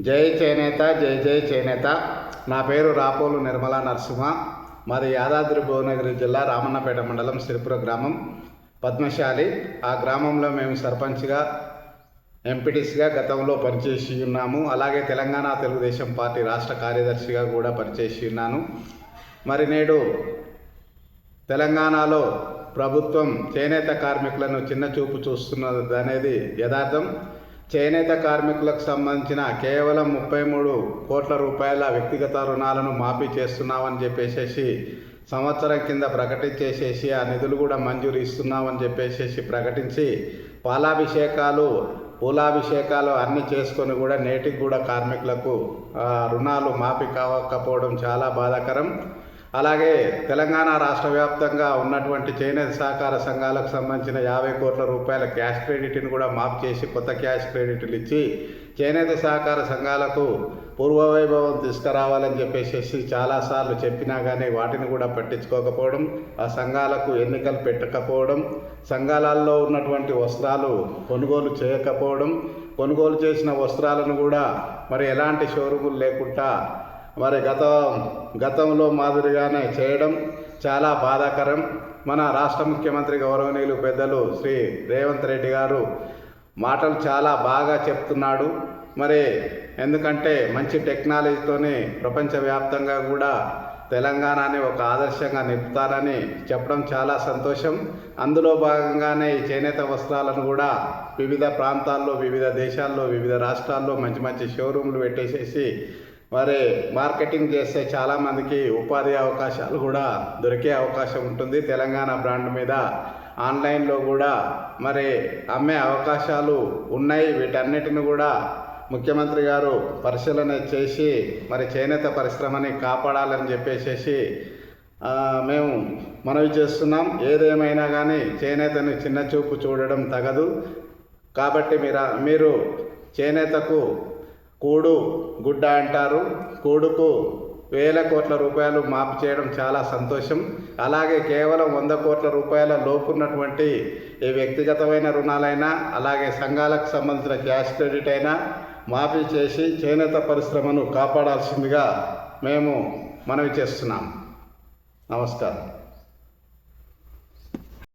జై చేనేత జై జై చేనేత. నా పేరు రాపోలు నిర్మలా నరసింహ. మాది యాదాద్రి భువనగిరి జిల్లా రామన్నపేట మండలం సిరిపుర గ్రామం. పద్మశాలి. ఆ గ్రామంలో మేము సర్పంచ్గా ఎంపీటీసీగా గతంలో పనిచేసి ఉన్నాము. అలాగే తెలంగాణ తెలుగుదేశం పార్టీ రాష్ట్ర కార్యదర్శిగా కూడా పనిచేసి ఉన్నాను. మరి నేడు తెలంగాణలో ప్రభుత్వం చేనేత కార్మికులను చిన్న చూపు చూస్తున్నది అనేది యథార్థం. చేనేత కార్మికులకు సంబంధించిన కేవలం ముప్పై మూడు కోట్ల రూపాయల వ్యక్తిగత రుణాలను మాఫీ చేస్తున్నామని చెప్పేసేసి సంవత్సరం కింద ప్రకటించేసేసి ఆ నిధులు కూడా మంజూరు ఇస్తున్నామని చెప్పేసేసి ప్రకటించి పాలాభిషేకాలు పూలాభిషేకాలు అన్నీ చేసుకొని కూడా నేటికి కూడా కార్మికులకు రుణాలు మాఫీ కావకపోవడం చాలా బాధాకరం. అలాగే తెలంగాణ రాష్ట్ర వ్యాప్తంగా ఉన్నటువంటి చేనేత సహకార సంఘాలకు సంబంధించిన యాభై కోట్ల రూపాయల క్యాష్ క్రెడిట్ని కూడా మాఫ్ చేసి కొత్త క్యాష్ క్రెడిట్లు ఇచ్చి చేనేత సహకార సంఘాలకు పూర్వవైభవం తీసుకురావాలని చెప్పేసి చాలాసార్లు చెప్పినా కానీ వాటిని కూడా పట్టించుకోకపోవడం ఆ సంఘాలకు ఎన్నికలు పెట్టకపోవడం సంఘాలలో ఉన్నటువంటి వస్త్రాలు కొనుగోలు చేయకపోవడం కొనుగోలు చేసిన వస్త్రాలను కూడా మరి ఎలాంటి షోరూములు లేకుండా మరి గత గతంలో మాదిరిగానే చేయడం చాలా బాధాకరం. మన రాష్ట్ర ముఖ్యమంత్రి గౌరవనీయులు పెద్దలు శ్రీ రేవంత్ రెడ్డి గారు మాటలు చాలా బాగా చెప్తున్నాడు. మరి ఎందుకంటే మంచి టెక్నాలజీతోనే ప్రపంచవ్యాప్తంగా కూడా తెలంగాణని ఒక ఆదర్శంగా నిలుపుతారని చెప్పడం చాలా సంతోషం. అందులో భాగంగానే ఈ చేనేత వస్త్రాలను కూడా వివిధ ప్రాంతాల్లో వివిధ దేశాల్లో వివిధ రాష్ట్రాల్లో మంచి మంచి షోరూమ్లు పెట్టేసేసి మరి మార్కెటింగ్ చేస్తే చాలామందికి ఉపాధి అవకాశాలు కూడా దొరికే అవకాశం ఉంటుంది. తెలంగాణ బ్రాండ్ మీద ఆన్లైన్లో కూడా మరి అమ్మే అవకాశాలు ఉన్నాయి. వీటన్నిటిని కూడా ముఖ్యమంత్రి గారు పరిశీలన చేసి మరి చేనేత పరిశ్రమని కాపాడాలని చెప్పేసేసి మేము మనవి చేస్తున్నాం. ఏదేమైనా కానీ చేనేతని చిన్న చూపు చూడడం తగదు. కాబట్టి మీరు మీరు చేనేతకు కూడు గుడ్డ అంటారు. కూడుకు వేల కోట్ల రూపాయలు మాపు చేయడం చాలా సంతోషం. అలాగే కేవలం వంద కోట్ల రూపాయల లోపున్నటువంటి ఈ వ్యక్తిగతమైన రుణాలైనా అలాగే సంఘాలకు సంబంధించిన క్యాష్ క్రెడిట్ అయినా మాఫీ చేసి చేనేత పరిశ్రమను కాపాడాల్సిందిగా మేము మనవి చేస్తున్నాం. నమస్కారం.